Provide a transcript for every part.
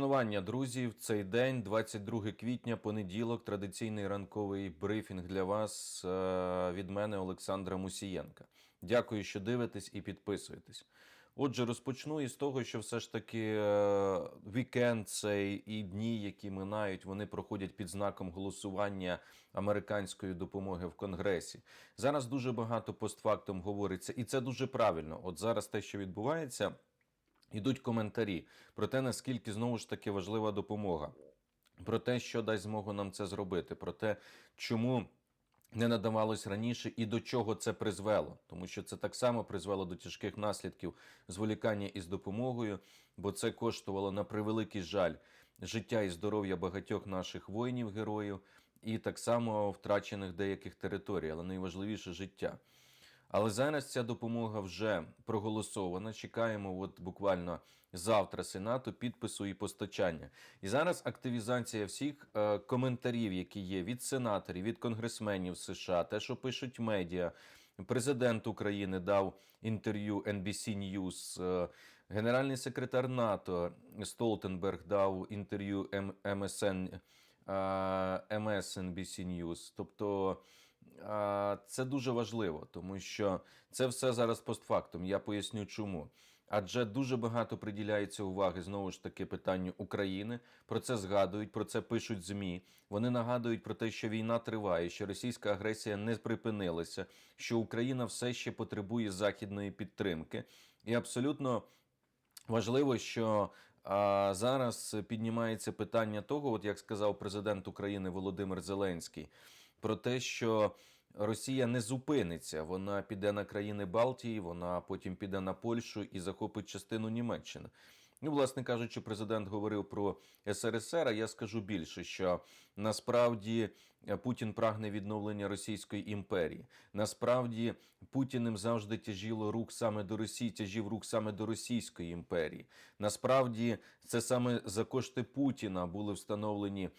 Шанування, друзі, в цей день, 22 квітня, понеділок, традиційний ранковий брифінг для вас е, від мене, Олександра Мусієнка. Дякую, що дивитесь і підписуєтесь. Отже, розпочну із того, що все ж таки е, вікенд цей і дні, які минають, вони проходять під знаком голосування американської допомоги в Конгресі. Зараз дуже багато постфактум говориться, і це дуже правильно. От зараз те, що відбувається. Ідуть коментарі про те, наскільки знову ж таки важлива допомога, про те, що дасть змогу нам це зробити, про те, чому не надавалось раніше і до чого це призвело, тому що це так само призвело до тяжких наслідків зволікання із допомогою, бо це коштувало на превеликий жаль життя і здоров'я багатьох наших воїнів-героїв, і так само втрачених деяких територій, але найважливіше життя. Але зараз ця допомога вже проголосована. Чекаємо, от буквально завтра Сенату підпису і постачання. І зараз активізація всіх е, коментарів, які є від сенаторів, від конгресменів США, те, що пишуть медіа. Президент України дав інтерв'ю NBC News, е, генеральний секретар НАТО Столтенберг дав інтерв'ю MSN, MSNBC News. Тобто це дуже важливо, тому що це все зараз постфактум. Я поясню чому. Адже дуже багато приділяється уваги знову ж таки питанню України. Про це згадують, про це пишуть змі. Вони нагадують про те, що війна триває, що російська агресія не припинилася, що Україна все ще потребує західної підтримки. І абсолютно важливо, що а, зараз піднімається питання того, от як сказав президент України Володимир Зеленський про те, що Росія не зупиниться. Вона піде на країни Балтії, вона потім піде на Польщу і захопить частину Німеччини. Ну, власне кажучи, президент говорив про СРСР. А я скажу більше, що насправді е, Путін прагне відновлення Російської імперії. Насправді Путіним завжди тяжіло рук саме до Росії, тяжів рук саме до Російської імперії. Насправді це саме за кошти Путіна були встановлені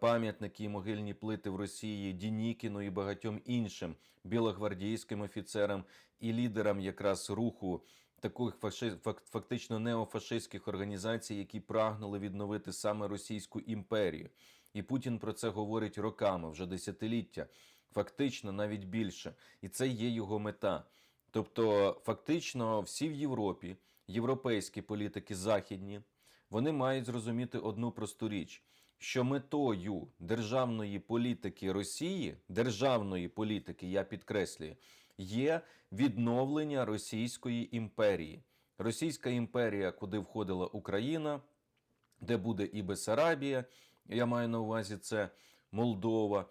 пам'ятники і могильні плити в Росії Дінікіну і багатьом іншим білогвардійським офіцерам і лідерам якраз руху таких фактично неофашистських організацій, які прагнули відновити саме Російську імперію. І Путін про це говорить роками, вже десятиліття, фактично навіть більше. І це є його мета. Тобто, фактично, всі в Європі, європейські політики західні, вони мають зрозуміти одну просту річ. Що метою державної політики Росії, державної політики, я підкреслюю, є відновлення Російської імперії. Російська імперія, куди входила Україна, де буде і Бесарабія, я маю на увазі це Молдова,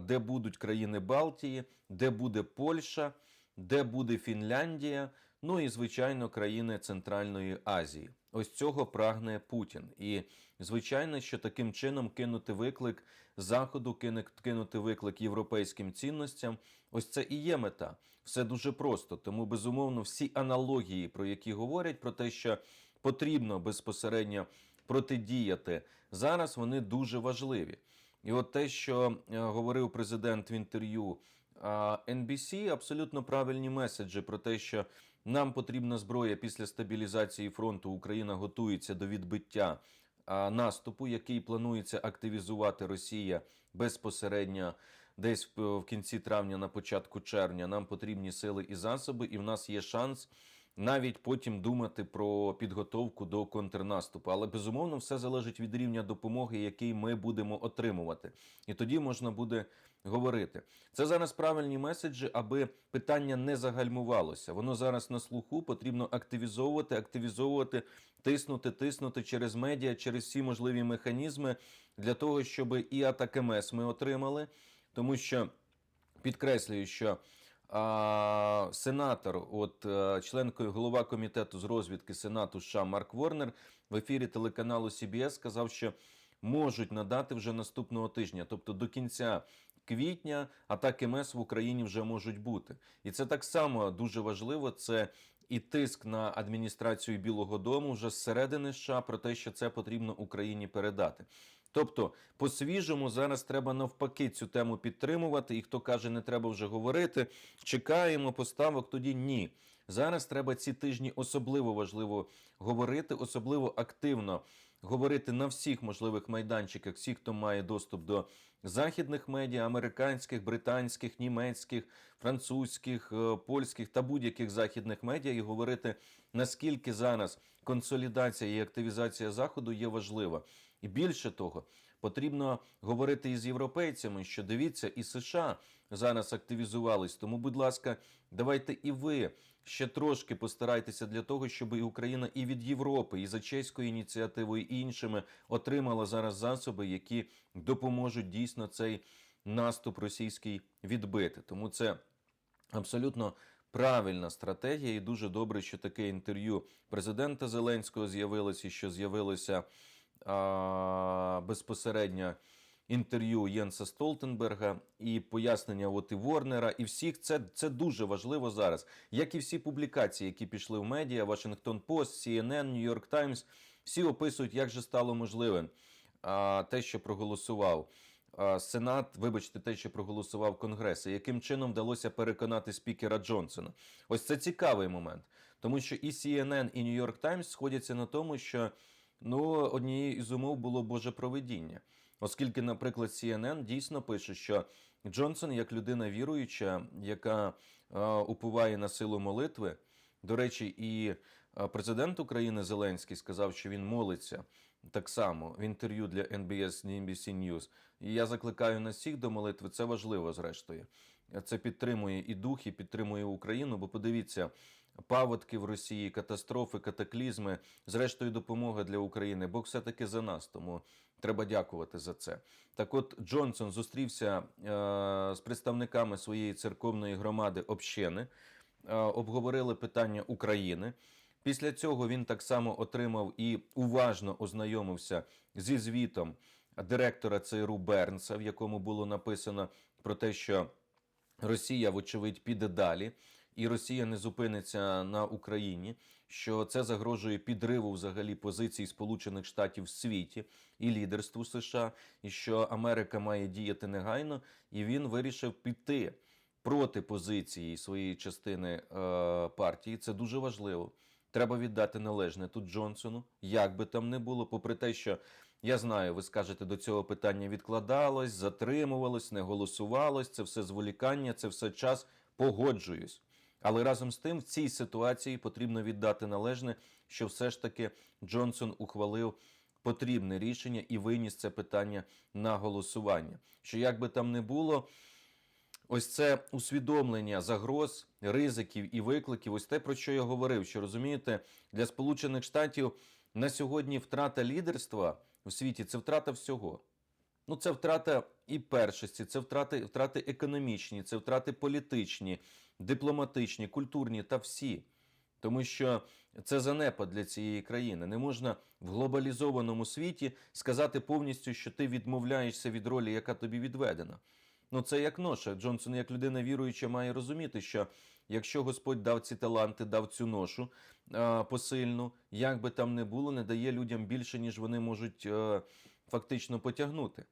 де будуть країни Балтії, де буде Польща, де буде Фінляндія, ну і, звичайно, країни Центральної Азії. Ось цього прагне Путін. І звичайно, що таким чином кинути виклик Заходу, кинути виклик європейським цінностям. Ось це і є мета. Все дуже просто. Тому, безумовно, всі аналогії, про які говорять, про те, що потрібно безпосередньо протидіяти зараз, вони дуже важливі. І от те, що е, говорив президент в інтерв'ю NBC, абсолютно правильні меседжі про те, що нам потрібна зброя після стабілізації фронту. Україна готується до відбиття наступу, який планується активізувати Росія безпосередньо десь в кінці травня, на початку червня. Нам потрібні сили і засоби, і в нас є шанс навіть потім думати про підготовку до контрнаступу. Але безумовно все залежить від рівня допомоги, який ми будемо отримувати. І тоді можна буде говорити. Це зараз правильні меседжі, аби питання не загальмувалося. Воно зараз на слуху потрібно активізовувати, активізовувати, тиснути, тиснути через медіа, через всі можливі механізми для того, щоб і атакмс ми отримали, тому що підкреслюю, що а, сенатор, от е, член голова комітету з розвідки Сенату США Марк Ворнер в ефірі телеканалу CBS сказав, що можуть надати вже наступного тижня, тобто до кінця квітня атаки МС в Україні вже можуть бути. І це так само дуже важливо. Це і тиск на адміністрацію Білого Дому вже зсередини США про те, що це потрібно Україні передати. Тобто, по-свіжому зараз треба навпаки цю тему підтримувати. І хто каже, не треба вже говорити, чекаємо поставок, тоді ні. Зараз треба ці тижні особливо важливо говорити, особливо активно говорити на всіх можливих майданчиках, всі, хто має доступ до західних медіа, американських, британських, німецьких, французьких, е, польських та будь-яких західних медіа, і говорити наскільки зараз консолідація і активізація заходу є важлива. І більше того, потрібно говорити із європейцями, що дивіться, і США зараз активізувались. Тому, будь ласка, давайте і ви ще трошки постарайтеся для того, щоб і Україна і від Європи, і за чеською ініціативою, і іншими отримала зараз засоби, які допоможуть дійсно цей наступ російський відбити. Тому це абсолютно правильна стратегія, і дуже добре, що таке інтерв'ю президента Зеленського з'явилося, що з'явилося безпосередньо інтерв'ю Єнса Столтенберга і пояснення от і Ворнера, і всіх це, це дуже важливо зараз. Як і всі публікації, які пішли в медіа, Washington Post, CNN, New York Times, всі описують, як же стало можливим те, що проголосував. Сенат, вибачте, те, що проголосував Конгрес, і яким чином вдалося переконати спікера Джонсона. Ось це цікавий момент, тому що і CNN, і New York Times сходяться на тому, що ну, однією із умов було Боже проведіння. Оскільки, наприклад, CNN дійсно пише, що Джонсон, як людина віруюча, яка е, уповає на силу молитви, до речі, і е, президент України Зеленський сказав, що він молиться так само в інтерв'ю для NBS NBC News. І я закликаю нас всіх до молитви. Це важливо, зрештою. Це підтримує і дух, і підтримує Україну. Бо подивіться, паводки в Росії, катастрофи, катаклізми, зрештою, допомога для України. Бог все-таки за нас. Тому треба дякувати за це. Так, от Джонсон зустрівся е, з представниками своєї церковної громади общини, е, обговорили питання України. Після цього він так само отримав і уважно ознайомився зі звітом директора ЦРУ Бернса, в якому було написано про те, що Росія, вочевидь, піде далі, і Росія не зупиниться на Україні. Що це загрожує підриву взагалі позицій Сполучених Штатів в світі і лідерству США, і що Америка має діяти негайно, і він вирішив піти проти позиції своєї частини е, партії. Це дуже важливо. Треба віддати належне тут Джонсону, як би там не було, попри те, що я знаю, ви скажете, до цього питання відкладалось, затримувалось, не голосувалось. Це все зволікання, це все час. Погоджуюсь. Але разом з тим в цій ситуації потрібно віддати належне, що все ж таки Джонсон ухвалив потрібне рішення і виніс це питання на голосування. Що як би там не було, ось це усвідомлення загроз, ризиків і викликів, ось те, про що я говорив, що розумієте, для Сполучених Штатів на сьогодні втрата лідерства у світі це втрата всього. Ну, це втрата і першості, це втрати, втрати економічні, це втрати політичні, дипломатичні, культурні та всі. Тому що це занепад для цієї країни. Не можна в глобалізованому світі сказати повністю, що ти відмовляєшся від ролі, яка тобі відведена. Ну, це як ноша. Джонсон, як людина віруюча, має розуміти, що якщо Господь дав ці таланти, дав цю ношу а, посильну, як би там не було, не дає людям більше, ніж вони можуть а, фактично потягнути.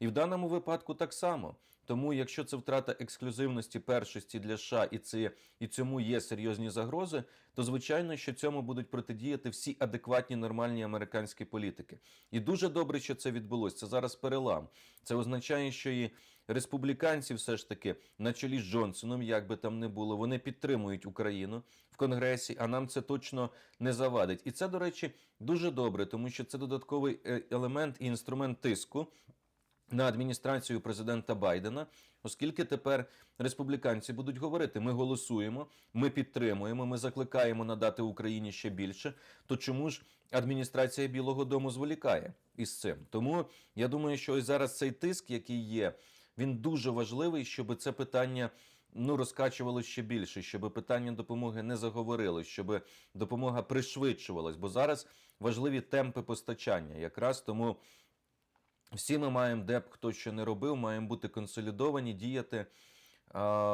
І в даному випадку так само. Тому, якщо це втрата ексклюзивності першості для США і це і цьому є серйозні загрози, то звичайно, що цьому будуть протидіяти всі адекватні нормальні американські політики. І дуже добре, що це відбулося. Це зараз перелам. Це означає, що і республіканці, все ж таки, на чолі з Джонсоном, як би там не було, вони підтримують Україну в Конгресі, а нам це точно не завадить. І це, до речі, дуже добре, тому що це додатковий е, елемент і інструмент тиску на адміністрацію президента Байдена, оскільки тепер республіканці будуть говорити: ми голосуємо, ми підтримуємо, ми закликаємо надати Україні ще більше. То чому ж адміністрація Білого Дому зволікає із цим? Тому я думаю, що ось зараз цей тиск, який є, він дуже важливий, щоб це питання. Ну, розкачувалося ще більше, щоб питання допомоги не заговорилось, щоб допомога пришвидшувалась, бо зараз важливі темпи постачання. Якраз тому всі ми маємо, де б хто що не робив, маємо бути консолідовані, діяти,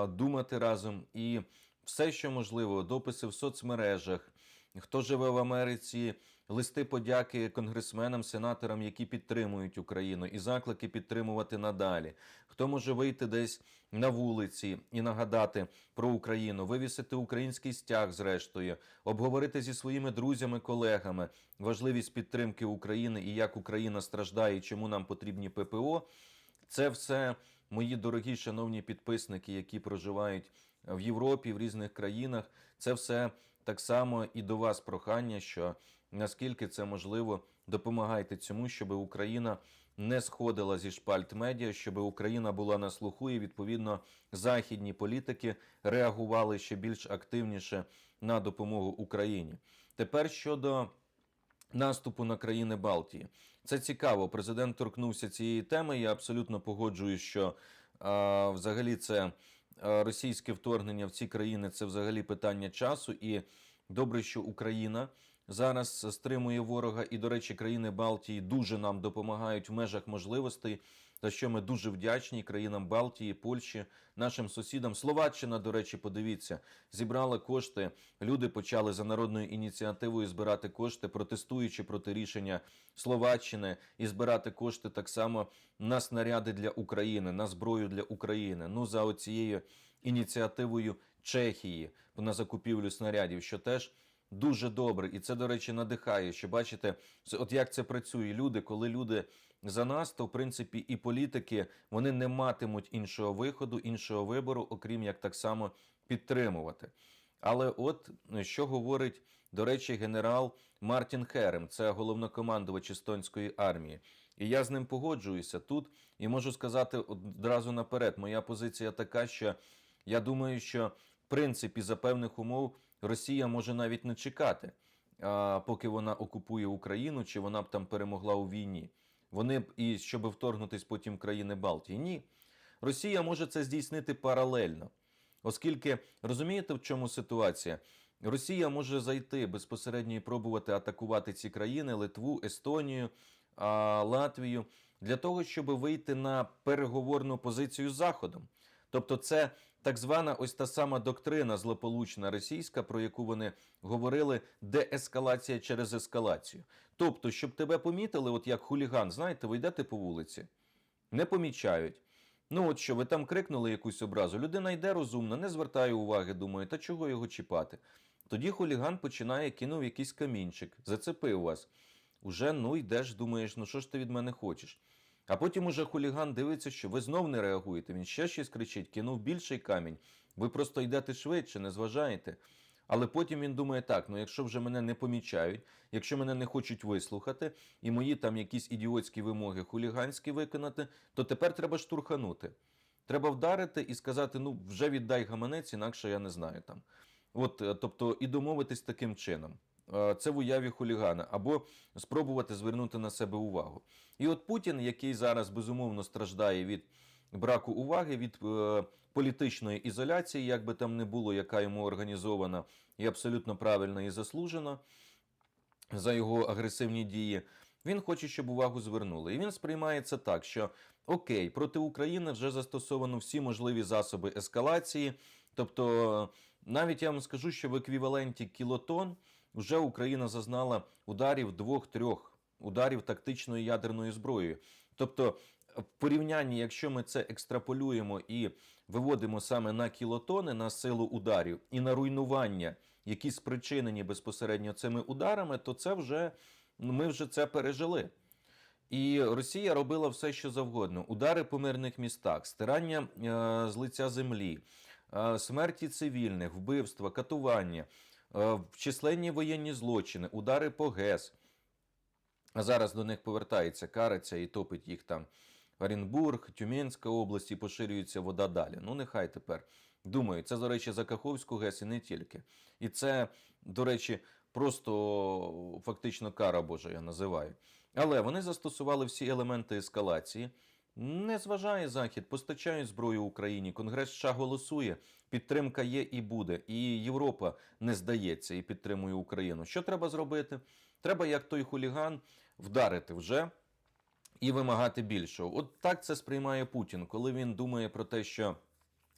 думати разом. І все, що можливо, дописи в соцмережах, хто живе в Америці, листи подяки конгресменам, сенаторам, які підтримують Україну, і заклики підтримувати надалі. Хто може вийти десь на вулиці і нагадати про Україну, вивісити український стяг, зрештою, обговорити зі своїми друзями, колегами важливість підтримки України і як Україна страждає, і чому нам потрібні ППО. Це все мої дорогі шановні підписники, які проживають в Європі, в різних країнах. Це все так само і до вас прохання, що наскільки це можливо, допомагайте цьому, щоб Україна не сходила зі шпальт медіа, щоб Україна була на слуху, і відповідно західні політики реагували ще більш активніше на допомогу Україні. Тепер щодо наступу на країни Балтії. Це цікаво. Президент торкнувся цієї теми. Я абсолютно погоджуюсь, що а, взагалі це російське вторгнення в ці країни це взагалі питання часу. І добре, що Україна зараз стримує ворога. І, до речі, країни Балтії дуже нам допомагають в межах можливостей. За що ми дуже вдячні країнам Балтії, Польщі, нашим сусідам. Словаччина, до речі, подивіться, зібрала кошти. Люди почали за народною ініціативою збирати кошти, протестуючи проти рішення Словаччини, і збирати кошти так само на снаряди для України, на зброю для України. Ну за оцією ініціативою Чехії на закупівлю снарядів, що теж. Дуже добре, і це, до речі, надихає. Що бачите, от як це працює. Люди, коли люди за нас, то в принципі і політики вони не матимуть іншого виходу, іншого вибору, окрім як так само підтримувати. Але от що говорить, до речі, генерал Мартін Херем, це головнокомандувач естонської армії. І я з ним погоджуюся тут і можу сказати одразу наперед. Моя позиція така, що я думаю, що в принципі за певних умов Росія може навіть не чекати, поки вона окупує Україну, чи вона б там перемогла у війні. Вони б і щоб вторгнутись потім в країни Балтії. Ні. Росія може це здійснити паралельно, оскільки розумієте, в чому ситуація? Росія може зайти безпосередньо і пробувати атакувати ці країни Литву, Естонію, Латвію для того, щоб вийти на переговорну позицію з Заходом. Тобто, це так звана ось та сама доктрина злополучна російська, про яку вони говорили, деескалація через ескалацію. Тобто, щоб тебе помітили, от як хуліган, знаєте, ви йдете по вулиці, не помічають. Ну, от що, ви там крикнули якусь образу, людина йде розумна, не звертає уваги, думає, та чого його чіпати. Тоді хуліган починає кинув якийсь камінчик, зацепив вас. Уже ну йдеш, думаєш, ну що ж ти від мене хочеш? А потім уже хуліган дивиться, що ви знов не реагуєте. Він ще щось кричить, кинув більший камінь. Ви просто йдете швидше, не зважаєте. Але потім він думає, так, ну якщо вже мене не помічають, якщо мене не хочуть вислухати, і мої там якісь ідіотські вимоги хуліганські виконати, то тепер треба штурханути. Треба вдарити і сказати: ну, вже віддай гаманець, інакше я не знаю там. От, е, тобто, і домовитись таким чином. Е, Це в уяві хулігана, або спробувати звернути на себе увагу. І от Путін, який зараз безумовно страждає від браку уваги, від е, політичної ізоляції, як би там не було, яка йому організована і абсолютно правильно і заслужена за його агресивні дії. Він хоче, щоб увагу звернули. І він сприймає це так, що окей, проти України вже застосовано всі можливі засоби ескалації. Тобто, навіть я вам скажу, що в еквіваленті кілотон вже Україна зазнала ударів двох-трьох ударів тактичною ядерною зброєю. Тобто, в порівнянні, якщо ми це екстраполюємо і виводимо саме на кілотони на силу ударів і на руйнування, які спричинені безпосередньо цими ударами, то це вже ми вже це пережили. І Росія робила все, що завгодно: удари по мирних містах, стирання е, з лиця землі, е, смерті цивільних, вбивства, катування, численні воєнні злочини, удари по ГЕС. А зараз до них повертається, кариться і топить їх там. Оренбург, Тюменська область і поширюється вода далі. Ну, нехай тепер. Думаю, це, до речі, за Каховську ГЕС і не тільки. І це, до речі, просто фактично кара Божа, я називаю. Але вони застосували всі елементи ескалації. Не зважає Захід, постачають зброю Україні. Конгрес США голосує, підтримка є і буде. І Європа не здається і підтримує Україну. Що треба зробити? Треба, як той хуліган, вдарити вже і вимагати більшого. От так це сприймає Путін, коли він думає про те, що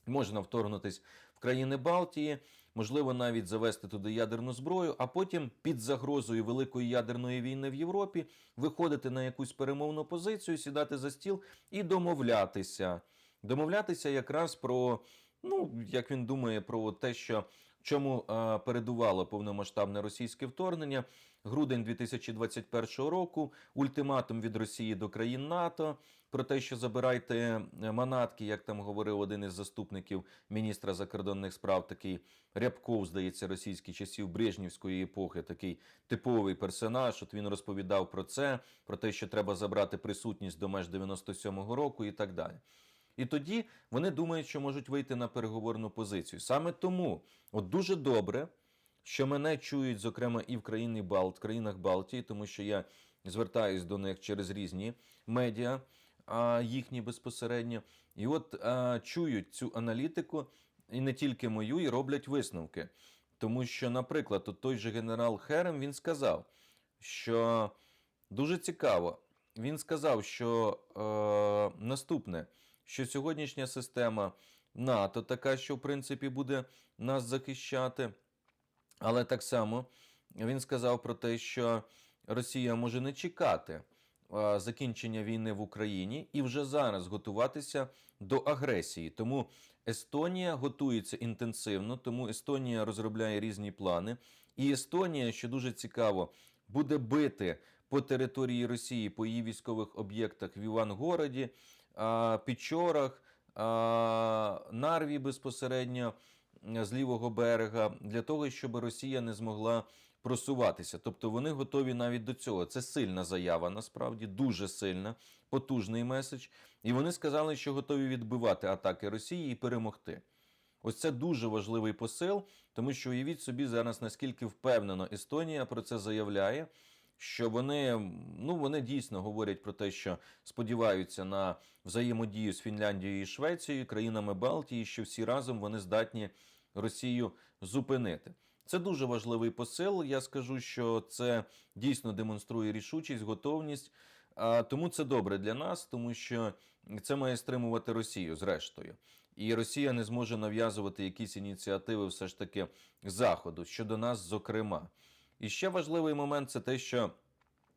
можна вторгнутись в країни Балтії, можливо, навіть завести туди ядерну зброю, а потім під загрозою великої ядерної війни в Європі виходити на якусь перемовну позицію, сідати за стіл і домовлятися. Домовлятися якраз про, ну як він думає, про те, що чому е, передувало повномасштабне російське вторгнення. Грудень 2021 року, ультиматум від Росії до країн НАТО про те, що забирайте е, манатки, як там говорив один із заступників міністра закордонних справ, такий Рябков, здається, російський часів Брежнівської епохи, такий типовий персонаж. От він розповідав про це, про те, що треба забрати присутність до меж 97-го року і так далі. І тоді вони думають, що можуть вийти на переговорну позицію. Саме тому, от дуже добре, що мене чують, зокрема, і в країні Балт, країнах Балтії, тому що я звертаюсь до них через різні медіа, їхні безпосередньо. І от чують цю аналітику, і не тільки мою, і роблять висновки. Тому що, наприклад, от той же генерал Херем він сказав, що дуже цікаво. Він сказав, що е, наступне, що сьогоднішня система НАТО така, що в принципі буде нас захищати. Але так само він сказав про те, що Росія може не чекати закінчення війни в Україні і вже зараз готуватися до агресії. Тому Естонія готується інтенсивно, тому Естонія розробляє різні плани. І Естонія, що дуже цікаво, буде бити по території Росії, по її військових об'єктах в Івангороді, Пічорах, Нарві безпосередньо з лівого берега для того, щоб Росія не змогла просуватися. Тобто вони готові навіть до цього. Це сильна заява, насправді дуже сильна, потужний меседж. І вони сказали, що готові відбивати атаки Росії і перемогти. Ось це дуже важливий посил, тому що уявіть собі зараз, наскільки впевнено Естонія про це заявляє. Що вони ну вони дійсно говорять про те, що сподіваються на взаємодію з Фінляндією і Швецією, країнами Балтії, що всі разом вони здатні Росію зупинити. Це дуже важливий посил. Я скажу, що це дійсно демонструє рішучість, готовність. А тому це добре для нас, тому що це має стримувати Росію зрештою. І Росія не зможе нав'язувати якісь ініціативи, все ж таки заходу щодо нас, зокрема. І ще важливий момент це те, що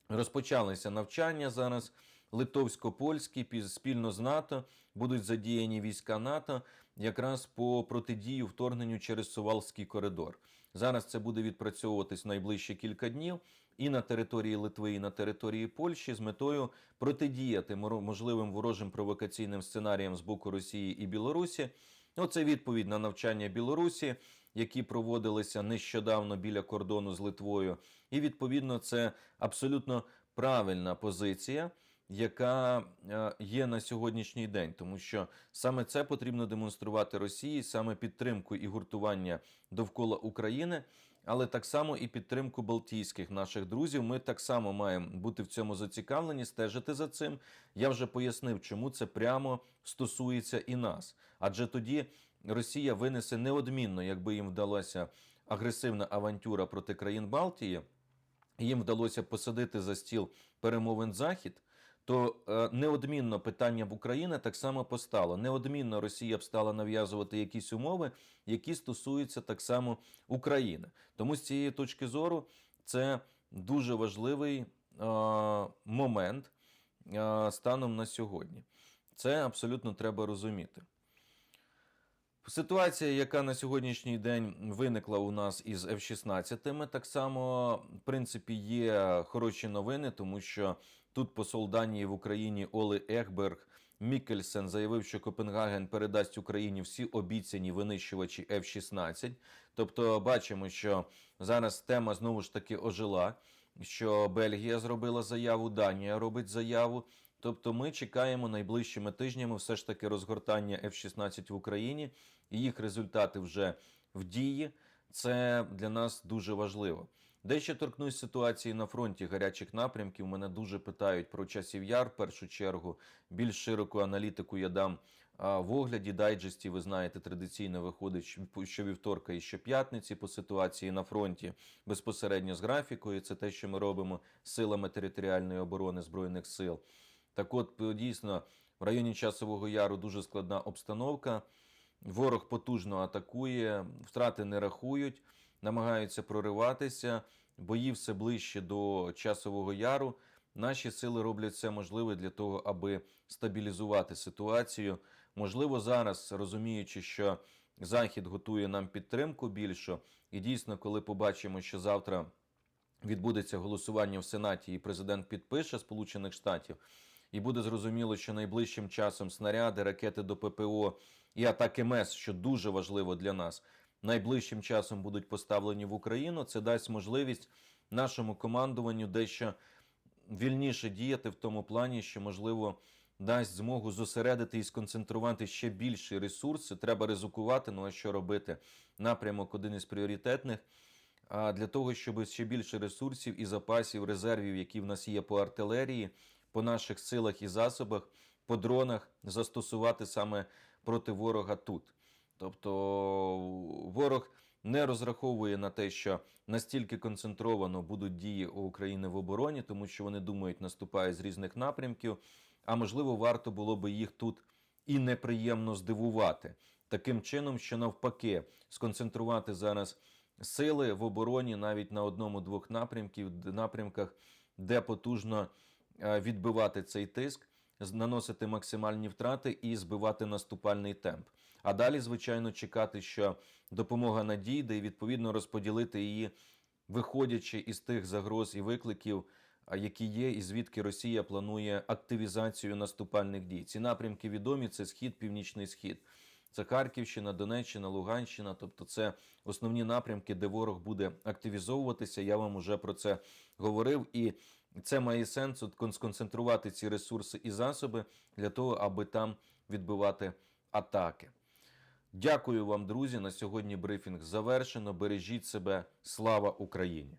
розпочалися навчання зараз литовсько-польські спільно з НАТО будуть задіяні війська НАТО якраз по протидію вторгненню через Сувалський коридор. Зараз це буде відпрацьовуватись найближчі кілька днів і на території Литви, і на території Польщі з метою протидіяти можливим ворожим провокаційним сценаріям з боку Росії і Білорусі. Оце відповідь на навчання Білорусі, які проводилися нещодавно біля кордону з Литвою. І відповідно це абсолютно правильна позиція яка е, є на сьогоднішній день, тому що саме це потрібно демонструвати Росії, саме підтримку і гуртування довкола України, але так само і підтримку Балтійських наших друзів. Ми так само маємо бути в цьому зацікавлені, стежити за цим. Я вже пояснив, чому це прямо стосується і нас, адже тоді Росія винесе неодмінно, якби їм вдалося агресивна авантюра проти країн Балтії. Їм вдалося посадити за стіл перемовин Захід то е, неодмінно питання в Україні так само постало. Неодмінно Росія б стала нав'язувати якісь умови, які стосуються так само України. Тому з цієї точки зору це дуже важливий е, момент е, станом на сьогодні. Це абсолютно треба розуміти. Ситуація, яка на сьогоднішній день виникла у нас із F-16, так само, в принципі, є хороші новини, тому що тут посол Данії в Україні Оли Ехберг Мікельсен заявив, що Копенгаген передасть Україні всі обіцяні винищувачі F-16. Тобто, бачимо, що зараз тема знову ж таки ожила. Що Бельгія зробила заяву, Данія робить заяву. Тобто ми чекаємо найближчими тижнями все ж таки розгортання F-16 в Україні, і їх результати вже в дії. Це для нас дуже важливо. Дещо торкнусь ситуації на фронті гарячих напрямків. Мене дуже питають про часів яр. В першу чергу більш широку аналітику я дам в огляді дайджесті. Ви знаєте, традиційно виходить щовівторка і щоп'ятниці по ситуації на фронті безпосередньо з графікою. Це те, що ми робимо силами територіальної оборони збройних сил. Так, от дійсно в районі часового яру дуже складна обстановка. Ворог потужно атакує, втрати не рахують, намагаються прориватися, бої все ближче до часового яру. Наші сили роблять все можливе для того, аби стабілізувати ситуацію. Можливо, зараз розуміючи, що Захід готує нам підтримку більшу, і дійсно, коли побачимо, що завтра відбудеться голосування в Сенаті, і президент підпише Сполучених Штатів, і буде зрозуміло, що найближчим часом снаряди, ракети до ППО і атаки МЕС, що дуже важливо для нас, найближчим часом будуть поставлені в Україну. Це дасть можливість нашому командуванню дещо вільніше діяти в тому плані, що можливо дасть змогу зосередити і сконцентрувати ще більші ресурси. Треба ризикувати. Ну а що робити? Напрямок один із пріоритетних. А для того, щоб ще більше ресурсів і запасів, резервів, які в нас є по артилерії, по наших силах і засобах, по дронах застосувати саме проти ворога тут. Тобто ворог не розраховує на те, що настільки концентровано будуть дії у України в обороні, тому що вони думають, наступають з різних напрямків. А можливо, варто було би їх тут і неприємно здивувати таким чином, що навпаки сконцентрувати зараз сили в обороні навіть на одному-двох напрямків, напрямках, де потужно відбивати цей тиск, наносити максимальні втрати і збивати наступальний темп. А далі, звичайно, чекати, що допомога надійде, і відповідно розподілити її, виходячи із тих загроз і викликів, які є, і звідки Росія планує активізацію наступальних дій. Ці напрямки відомі: це схід, північний схід. Це Харківщина, Донеччина, Луганщина. Тобто, це основні напрямки, де ворог буде активізовуватися. Я вам уже про це говорив, і це має сенс сконцентрувати ці ресурси і засоби для того, аби там відбивати атаки. Дякую вам, друзі. На сьогодні брифінг завершено. Бережіть себе. Слава Україні!